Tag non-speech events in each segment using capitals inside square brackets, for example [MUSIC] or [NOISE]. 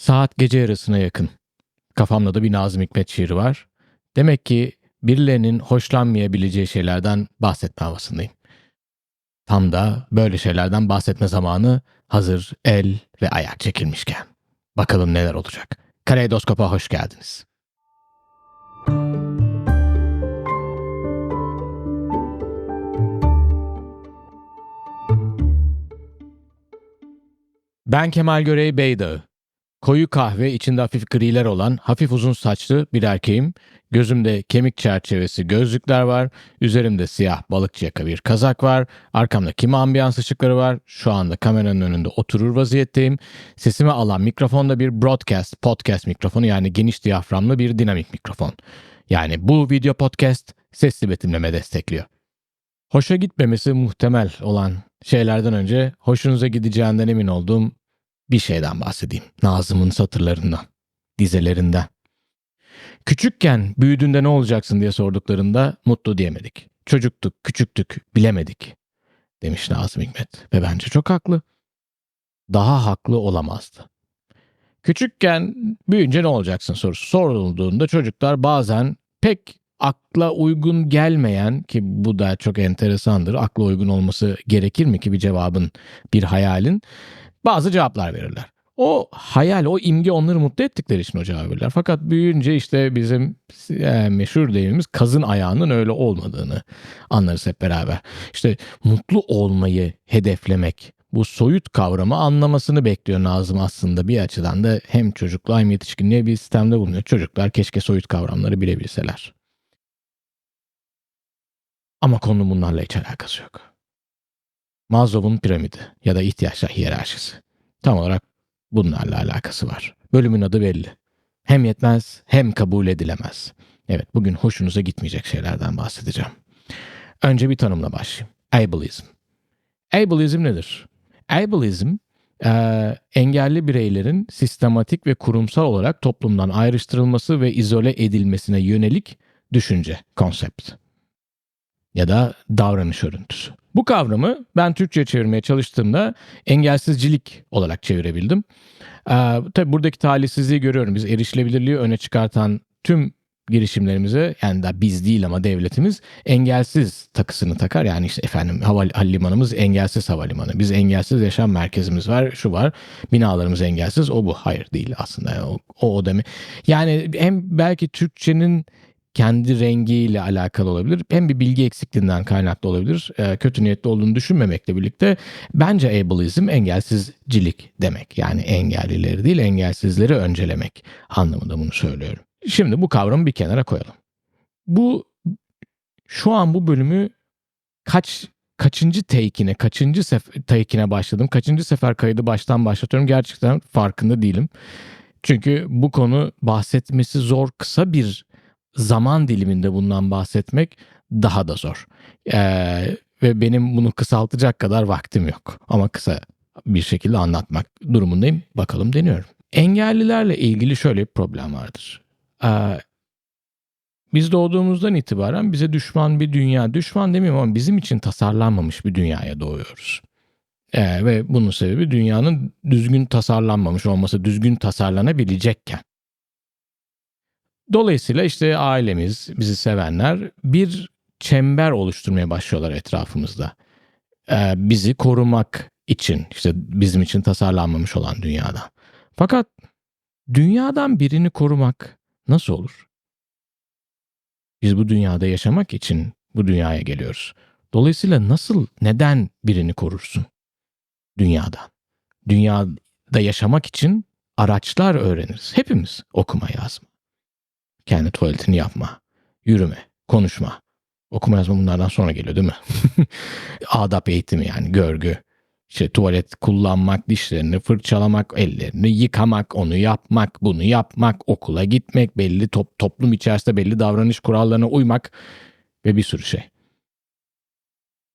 Saat gece yarısına yakın. Kafamda da bir Nazım Hikmet şiiri var. Demek ki birilerinin hoşlanmayabileceği şeylerden bahsetme havasındayım. Tam da böyle şeylerden bahsetme zamanı hazır el ve ayak çekilmişken. Bakalım neler olacak. Kaleidoskop'a hoş geldiniz. Ben Kemal Görey Beydağı. Koyu kahve içinde hafif griler olan hafif uzun saçlı bir erkeğim. Gözümde kemik çerçevesi gözlükler var. Üzerimde siyah balıkçı yaka bir kazak var. Arkamda kimi ambiyans ışıkları var. Şu anda kameranın önünde oturur vaziyetteyim. Sesimi alan mikrofon da bir broadcast podcast mikrofonu yani geniş diyaframlı bir dinamik mikrofon. Yani bu video podcast sesli betimleme destekliyor. Hoşa gitmemesi muhtemel olan şeylerden önce hoşunuza gideceğinden emin olduğum bir şeyden bahsedeyim. Nazım'ın satırlarından, dizelerinden. Küçükken büyüdüğünde ne olacaksın diye sorduklarında mutlu diyemedik. Çocuktuk, küçüktük, bilemedik demiş Nazım Hikmet ve bence çok haklı. Daha haklı olamazdı. Küçükken büyüyünce ne olacaksın sorusu sorulduğunda çocuklar bazen pek akla uygun gelmeyen ki bu da çok enteresandır. Akla uygun olması gerekir mi ki bir cevabın, bir hayalin? Bazı cevaplar verirler. O hayal, o imge onları mutlu ettikleri için o cevabı verirler. Fakat büyüyünce işte bizim e, meşhur deyimimiz kazın ayağının öyle olmadığını anlarız hep beraber. İşte mutlu olmayı hedeflemek, bu soyut kavramı anlamasını bekliyor Nazım aslında bir açıdan da hem çocukluğa hem yetişkinliğe bir sistemde bulunuyor. Çocuklar keşke soyut kavramları bilebilseler. Ama konunun bunlarla hiç alakası yok. Maslow'un piramidi ya da ihtiyaçlar hiyerarşisi. Tam olarak bunlarla alakası var. Bölümün adı belli. Hem yetmez hem kabul edilemez. Evet bugün hoşunuza gitmeyecek şeylerden bahsedeceğim. Önce bir tanımla başlayayım. Ableism. Ableism nedir? Ableism e, engelli bireylerin sistematik ve kurumsal olarak toplumdan ayrıştırılması ve izole edilmesine yönelik düşünce, konsept ya da davranış örüntüsü. Bu kavramı ben Türkçe çevirmeye çalıştığımda engelsizcilik olarak çevirebildim. Ee, tabii buradaki talihsizliği görüyorum. Biz erişilebilirliği öne çıkartan tüm girişimlerimize yani da biz değil ama devletimiz engelsiz takısını takar. Yani işte efendim havalimanımız engelsiz havalimanı. Biz engelsiz yaşam merkezimiz var. Şu var. Binalarımız engelsiz. O bu. Hayır değil aslında. O o, o demi. Yani hem belki Türkçenin kendi rengiyle alakalı olabilir. Hem bir bilgi eksikliğinden kaynaklı olabilir. E, kötü niyetli olduğunu düşünmemekle birlikte bence ableizm engelsizcilik demek. Yani engellileri değil engelsizleri öncelemek anlamında bunu söylüyorum. Şimdi bu kavramı bir kenara koyalım. Bu şu an bu bölümü kaç kaçıncı take'ine, kaçıncı sef- take'ine başladım, kaçıncı sefer kaydı baştan başlatıyorum gerçekten farkında değilim. Çünkü bu konu bahsetmesi zor kısa bir zaman diliminde bundan bahsetmek daha da zor. Ee, ve benim bunu kısaltacak kadar vaktim yok. Ama kısa bir şekilde anlatmak durumundayım. Bakalım deniyorum. Engellilerle ilgili şöyle bir problem vardır. Ee, biz doğduğumuzdan itibaren bize düşman bir dünya, düşman demiyorum ama bizim için tasarlanmamış bir dünyaya doğuyoruz. Ee, ve bunun sebebi dünyanın düzgün tasarlanmamış olması, düzgün tasarlanabilecekken. Dolayısıyla işte ailemiz, bizi sevenler bir çember oluşturmaya başlıyorlar etrafımızda. Ee, bizi korumak için, işte bizim için tasarlanmamış olan dünyada. Fakat dünyadan birini korumak nasıl olur? Biz bu dünyada yaşamak için bu dünyaya geliyoruz. Dolayısıyla nasıl, neden birini korursun dünyadan? Dünyada yaşamak için araçlar öğreniriz. Hepimiz okuma yazma kendi tuvaletini yapma, yürüme, konuşma. Okuma yazma bunlardan sonra geliyor değil mi? [LAUGHS] Adap eğitimi yani görgü. İşte tuvalet kullanmak, dişlerini fırçalamak, ellerini yıkamak, onu yapmak, bunu yapmak, okula gitmek, belli top, toplum içerisinde belli davranış kurallarına uymak ve bir sürü şey.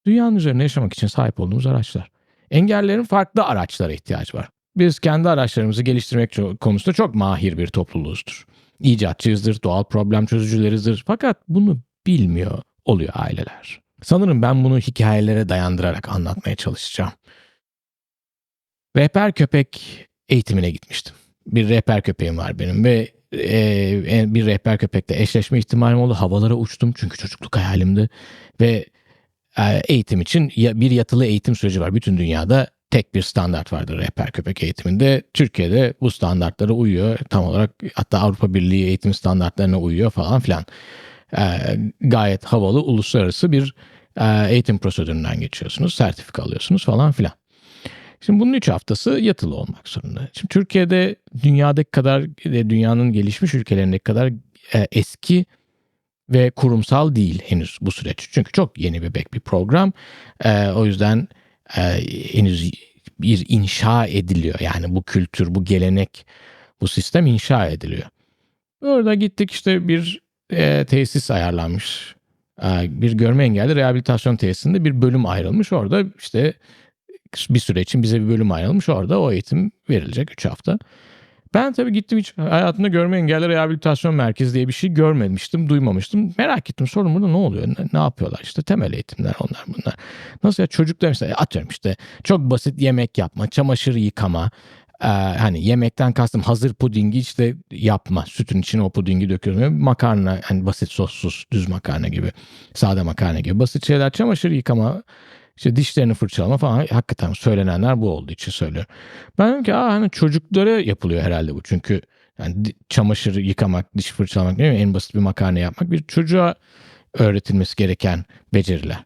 Dünyanın üzerinde yaşamak için sahip olduğumuz araçlar. Engellerin farklı araçlara ihtiyaç var. Biz kendi araçlarımızı geliştirmek konusunda çok mahir bir topluluğuzdur icatçıyızdır, doğal problem çözücülerizdir. Fakat bunu bilmiyor oluyor aileler. Sanırım ben bunu hikayelere dayandırarak anlatmaya çalışacağım. Rehber köpek eğitimine gitmiştim. bir rehber köpeğim var benim ve e, bir rehber köpekle eşleşme ihtimalim oldu. Havalara uçtum çünkü çocukluk hayalimdi ve e, eğitim için bir yatılı eğitim süreci var. Bütün dünyada tek bir standart vardır rehber köpek eğitiminde. Türkiye'de bu standartlara uyuyor. Tam olarak hatta Avrupa Birliği eğitim standartlarına uyuyor falan filan. E, gayet havalı uluslararası bir e, eğitim prosedüründen geçiyorsunuz. Sertifika alıyorsunuz falan filan. Şimdi bunun üç haftası yatılı olmak zorunda. Şimdi Türkiye'de dünyadaki kadar, dünyanın gelişmiş ülkelerindeki kadar e, eski ve kurumsal değil henüz bu süreç. Çünkü çok yeni bebek bir program. E, o yüzden e, henüz bir inşa ediliyor. Yani bu kültür, bu gelenek, bu sistem inşa ediliyor. Orada gittik işte bir e, tesis ayarlanmış. E, bir görme engelli rehabilitasyon tesisinde bir bölüm ayrılmış. Orada işte bir süre için bize bir bölüm ayrılmış. Orada o eğitim verilecek 3 hafta. Ben tabii gittim hiç hayatımda görme engelli rehabilitasyon merkezi diye bir şey görmemiştim, duymamıştım. Merak ettim sorun burada ne oluyor, ne, ne yapıyorlar işte temel eğitimler onlar bunlar. Nasıl ya çocuklar işte atıyorum işte çok basit yemek yapma, çamaşır yıkama, ee, hani yemekten kastım hazır pudingi işte yapma. Sütün içine o pudingi döküyorum. Makarna hani basit sossuz düz makarna gibi. Sade makarna gibi basit şeyler. Çamaşır yıkama işte dişlerini fırçalama falan hakikaten söylenenler bu olduğu için söylüyorum. Ben dedim ki Aa, hani çocuklara yapılıyor herhalde bu. Çünkü yani çamaşır yıkamak, diş fırçalamak değil mi? En basit bir makarna yapmak bir çocuğa öğretilmesi gereken beceriler.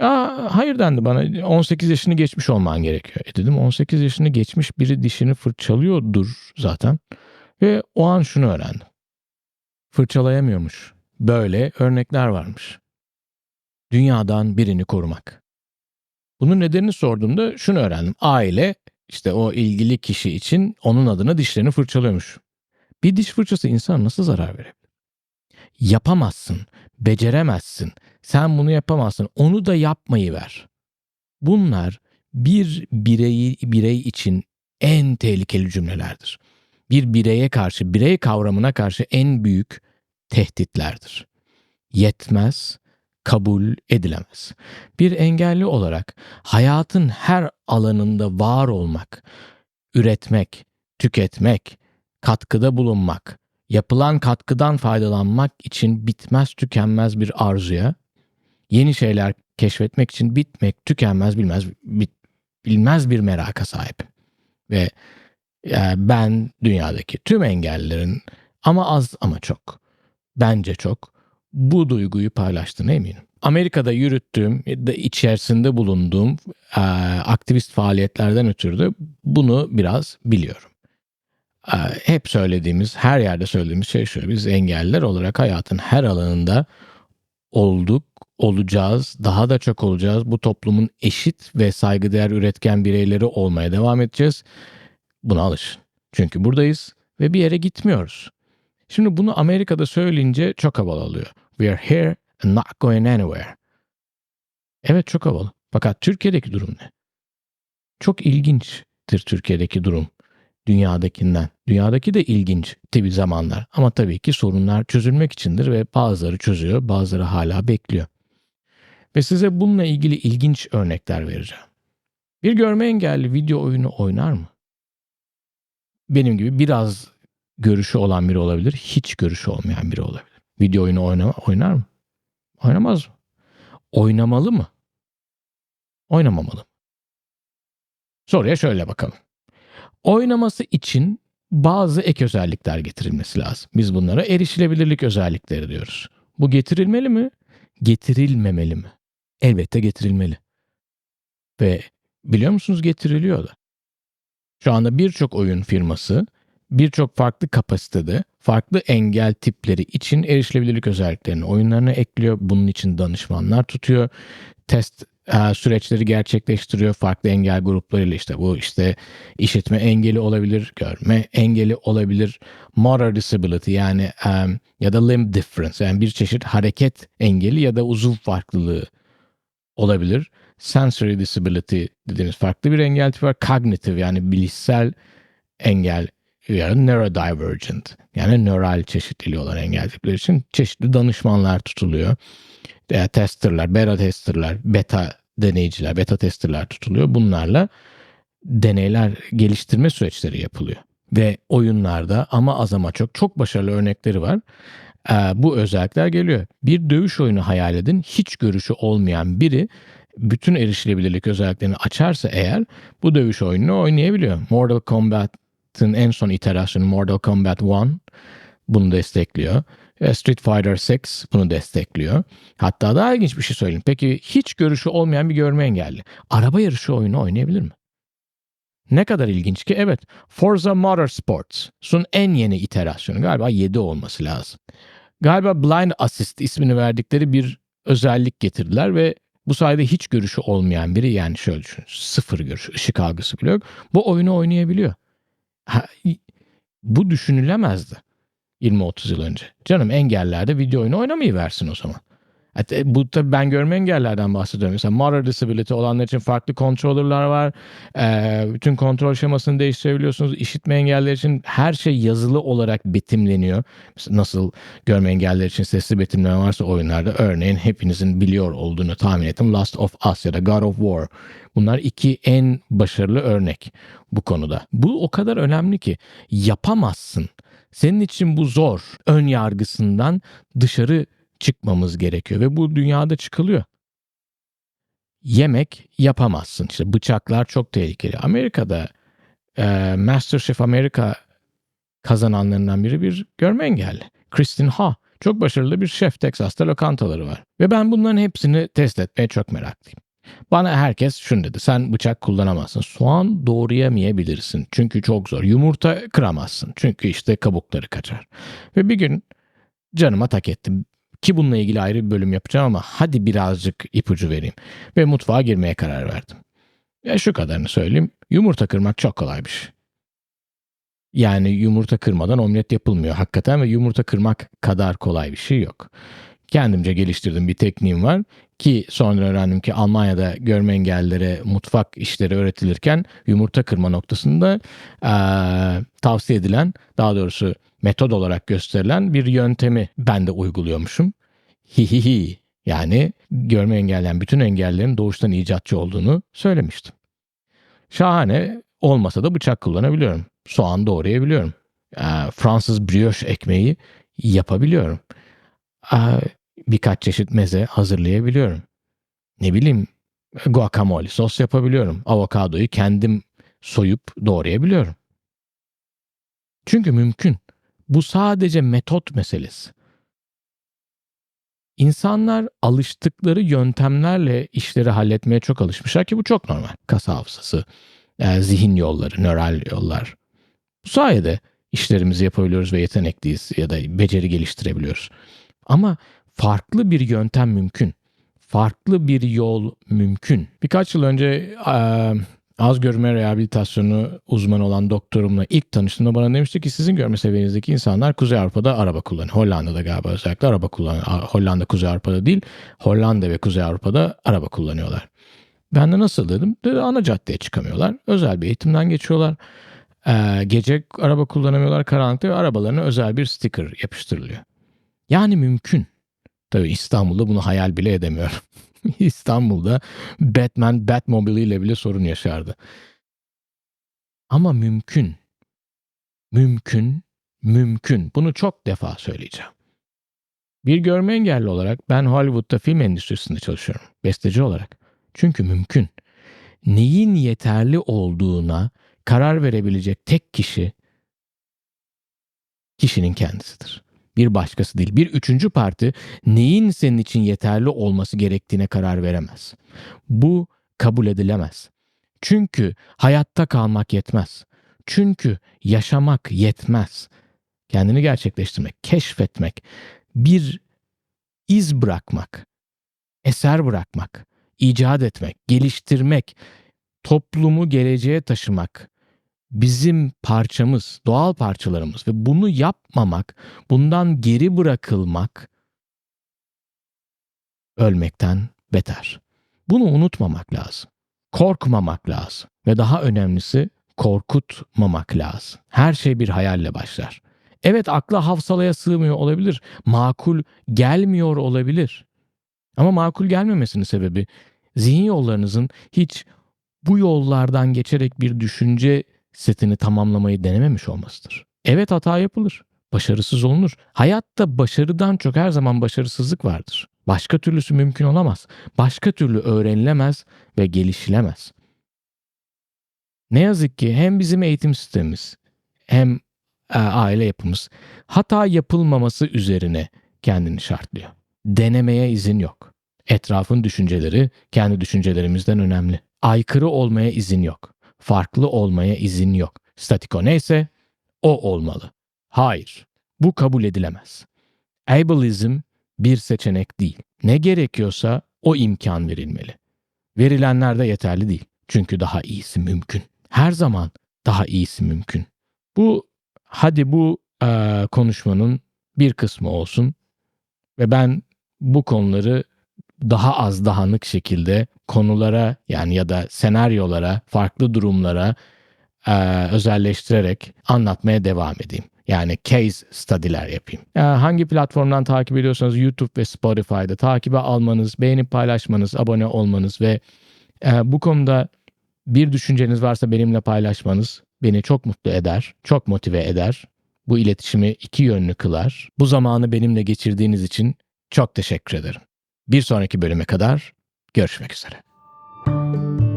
Aa, hayır dendi bana 18 yaşını geçmiş olman gerekiyor. E dedim 18 yaşını geçmiş biri dişini fırçalıyordur zaten. Ve o an şunu öğrendim. Fırçalayamıyormuş. Böyle örnekler varmış. Dünyadan birini korumak. Bunun nedenini sorduğumda şunu öğrendim. Aile işte o ilgili kişi için onun adına dişlerini fırçalıyormuş. Bir diş fırçası insan nasıl zarar verebilir? Yapamazsın, beceremezsin. Sen bunu yapamazsın. Onu da yapmayı ver. Bunlar bir bireyi birey için en tehlikeli cümlelerdir. Bir bireye karşı, birey kavramına karşı en büyük tehditlerdir. Yetmez, kabul edilemez. Bir engelli olarak hayatın her alanında var olmak, üretmek, tüketmek, katkıda bulunmak, yapılan katkıdan faydalanmak için bitmez tükenmez bir arzuya, yeni şeyler keşfetmek için bitmek tükenmez bilmez bit, bilmez bir meraka sahip. Ve e, ben dünyadaki tüm engellerin ama az ama çok, bence çok bu duyguyu paylaştığına eminim. Amerika'da yürüttüğüm, içerisinde bulunduğum e, aktivist faaliyetlerden ötürü de bunu biraz biliyorum. E, hep söylediğimiz, her yerde söylediğimiz şey şu. Biz engelliler olarak hayatın her alanında olduk, olacağız, daha da çok olacağız. Bu toplumun eşit ve saygıdeğer üretken bireyleri olmaya devam edeceğiz. Buna alışın. Çünkü buradayız ve bir yere gitmiyoruz. Şimdi bunu Amerika'da söyleyince çok havalı oluyor. We are here and not going anywhere. Evet çok havalı. Fakat Türkiye'deki durum ne? Çok ilginçtir Türkiye'deki durum dünyadakinden. Dünyadaki de ilginç tabi zamanlar ama tabii ki sorunlar çözülmek içindir ve bazıları çözüyor, bazıları hala bekliyor. Ve size bununla ilgili ilginç örnekler vereceğim. Bir görme engelli video oyunu oynar mı? Benim gibi biraz görüşü olan biri olabilir, hiç görüşü olmayan biri olabilir. Video oyunu oynama, oynar mı? Oynamaz mı? Oynamalı mı? Oynamamalı. Soruya şöyle bakalım. Oynaması için bazı ek özellikler getirilmesi lazım. Biz bunlara erişilebilirlik özellikleri diyoruz. Bu getirilmeli mi? Getirilmemeli mi? Elbette getirilmeli. Ve biliyor musunuz getiriliyor da. Şu anda birçok oyun firması birçok farklı kapasitede farklı engel tipleri için erişilebilirlik özelliklerini oyunlarına ekliyor. Bunun için danışmanlar tutuyor. Test e, süreçleri gerçekleştiriyor farklı engel gruplarıyla işte bu işte işitme engeli olabilir, görme engeli olabilir, motor disability yani um, ya da limb difference yani bir çeşit hareket engeli ya da uzuv farklılığı olabilir. Sensory disability dediğimiz farklı bir engel tipi var. Cognitive yani bilişsel engel yani neurodivergent yani nöral çeşitliliği olan engel tipleri için çeşitli danışmanlar tutuluyor. E, testerler, beta testerler, beta deneyiciler, beta testerler tutuluyor. Bunlarla deneyler, geliştirme süreçleri yapılıyor. ve oyunlarda ama az ama çok çok başarılı örnekleri var. Ee, bu özellikler geliyor. Bir dövüş oyunu hayal edin. Hiç görüşü olmayan biri bütün erişilebilirlik özelliklerini açarsa eğer bu dövüş oyununu oynayabiliyor. Mortal Kombat'ın en son iterasyonu Mortal Kombat 1 bunu destekliyor. E, Street Fighter 6 bunu destekliyor. Hatta daha ilginç bir şey söyleyeyim. Peki hiç görüşü olmayan bir görme engelli araba yarışı oyunu oynayabilir mi? Ne kadar ilginç ki evet Forza Motorsports'un en yeni iterasyonu galiba 7 olması lazım. Galiba Blind Assist ismini verdikleri bir özellik getirdiler ve bu sayede hiç görüşü olmayan biri yani şöyle düşün sıfır görüş, ışık algısı bile yok. Bu oyunu oynayabiliyor. Ha, bu düşünülemezdi 20-30 yıl önce. Canım engellerde video oyunu oynamayı versin o zaman. E, bu tabii ben görme engellerden bahsediyorum. Mesela motor disability olanlar için farklı controller'lar var. E, bütün kontrol şemasını değiştirebiliyorsunuz. İşitme engeller için her şey yazılı olarak betimleniyor. Mesela nasıl görme engeller için sesli betimleme varsa oyunlarda örneğin hepinizin biliyor olduğunu tahmin ettim. Last of Us ya da God of War. Bunlar iki en başarılı örnek bu konuda. Bu o kadar önemli ki yapamazsın. Senin için bu zor. Ön yargısından dışarı çıkmamız gerekiyor ve bu dünyada çıkılıyor. Yemek yapamazsın. İşte bıçaklar çok tehlikeli. Amerika'da e, Masterchef Amerika kazananlarından biri bir görme engelli. Kristin Ha. Çok başarılı bir şef Texas'ta lokantaları var. Ve ben bunların hepsini test etmeye çok meraklıyım. Bana herkes şunu dedi. Sen bıçak kullanamazsın. Soğan doğrayamayabilirsin. Çünkü çok zor. Yumurta kıramazsın. Çünkü işte kabukları kaçar. Ve bir gün canıma tak ettim. Ki bununla ilgili ayrı bir bölüm yapacağım ama hadi birazcık ipucu vereyim. Ve mutfağa girmeye karar verdim. Ya şu kadarını söyleyeyim. Yumurta kırmak çok kolay bir şey. Yani yumurta kırmadan omlet yapılmıyor hakikaten ve yumurta kırmak kadar kolay bir şey yok. Kendimce geliştirdiğim bir tekniğim var ki sonra öğrendim ki Almanya'da görme engellilere mutfak işleri öğretilirken yumurta kırma noktasında e, tavsiye edilen daha doğrusu metod olarak gösterilen bir yöntemi ben de uyguluyormuşum. Hihihi yani görme engelleyen bütün engellerin doğuştan icatçı olduğunu söylemiştim. Şahane olmasa da bıçak kullanabiliyorum. Soğan doğrayabiliyorum. E, Fransız brioche ekmeği yapabiliyorum. E, birkaç çeşit meze hazırlayabiliyorum. Ne bileyim guacamole sos yapabiliyorum. Avokadoyu kendim soyup doğrayabiliyorum. Çünkü mümkün. Bu sadece metot meselesi. İnsanlar alıştıkları yöntemlerle işleri halletmeye çok alışmışlar ki bu çok normal. Kas hafızası, e, zihin yolları, nöral yollar. Bu sayede işlerimizi yapabiliyoruz ve yetenekliyiz ya da beceri geliştirebiliyoruz. Ama farklı bir yöntem mümkün. Farklı bir yol mümkün. Birkaç yıl önce e, az görme rehabilitasyonu uzmanı olan doktorumla ilk tanıştığımda bana demişti ki sizin görme seviyenizdeki insanlar Kuzey Avrupa'da araba kullanıyor. Hollanda'da galiba özellikle araba kullanıyor. Hollanda Kuzey Avrupa'da değil, Hollanda ve Kuzey Avrupa'da araba kullanıyorlar. Ben de nasıl dedim? Dedi ana caddeye çıkamıyorlar. Özel bir eğitimden geçiyorlar. Ee, gece araba kullanamıyorlar karanlıkta ve arabalarına özel bir sticker yapıştırılıyor. Yani mümkün. Tabii İstanbul'da bunu hayal bile edemiyorum. [LAUGHS] İstanbul'da Batman Batmobile ile bile sorun yaşardı. Ama mümkün. Mümkün, mümkün. Bunu çok defa söyleyeceğim. Bir görme engelli olarak ben Hollywood'da film endüstrisinde çalışıyorum. Besteci olarak. Çünkü mümkün. Neyin yeterli olduğuna karar verebilecek tek kişi kişinin kendisidir bir başkası değil. Bir üçüncü parti neyin senin için yeterli olması gerektiğine karar veremez. Bu kabul edilemez. Çünkü hayatta kalmak yetmez. Çünkü yaşamak yetmez. Kendini gerçekleştirmek, keşfetmek, bir iz bırakmak, eser bırakmak, icat etmek, geliştirmek, toplumu geleceğe taşımak, bizim parçamız, doğal parçalarımız ve bunu yapmamak, bundan geri bırakılmak ölmekten beter. Bunu unutmamak lazım. Korkmamak lazım ve daha önemlisi korkutmamak lazım. Her şey bir hayalle başlar. Evet akla hafsalaya sığmıyor olabilir. Makul gelmiyor olabilir. Ama makul gelmemesinin sebebi zihin yollarınızın hiç bu yollardan geçerek bir düşünce setini tamamlamayı denememiş olmasıdır. Evet hata yapılır. Başarısız olunur. Hayatta başarıdan çok her zaman başarısızlık vardır. Başka türlüsü mümkün olamaz. Başka türlü öğrenilemez ve gelişilemez. Ne yazık ki hem bizim eğitim sistemimiz hem e, aile yapımız hata yapılmaması üzerine kendini şartlıyor. Denemeye izin yok. Etrafın düşünceleri kendi düşüncelerimizden önemli. Aykırı olmaya izin yok. Farklı olmaya izin yok. Statiko neyse o olmalı. Hayır, bu kabul edilemez. Ableism bir seçenek değil. Ne gerekiyorsa o imkan verilmeli. Verilenler de yeterli değil. Çünkü daha iyisi mümkün. Her zaman daha iyisi mümkün. Bu hadi bu eee, konuşmanın bir kısmı olsun ve ben bu konuları daha az dağınık şekilde konulara yani ya da senaryolara, farklı durumlara eee, özelleştirerek anlatmaya devam edeyim. Yani case study'ler yapayım. Eee, hangi platformdan takip ediyorsanız YouTube ve Spotify'da takibe almanız, beğenip paylaşmanız, abone olmanız ve eee, bu konuda bir düşünceniz varsa benimle paylaşmanız beni çok mutlu eder, çok motive eder. Bu iletişimi iki yönlü kılar. Bu zamanı benimle geçirdiğiniz için çok teşekkür ederim. Bir sonraki bölüme kadar görüşmek üzere.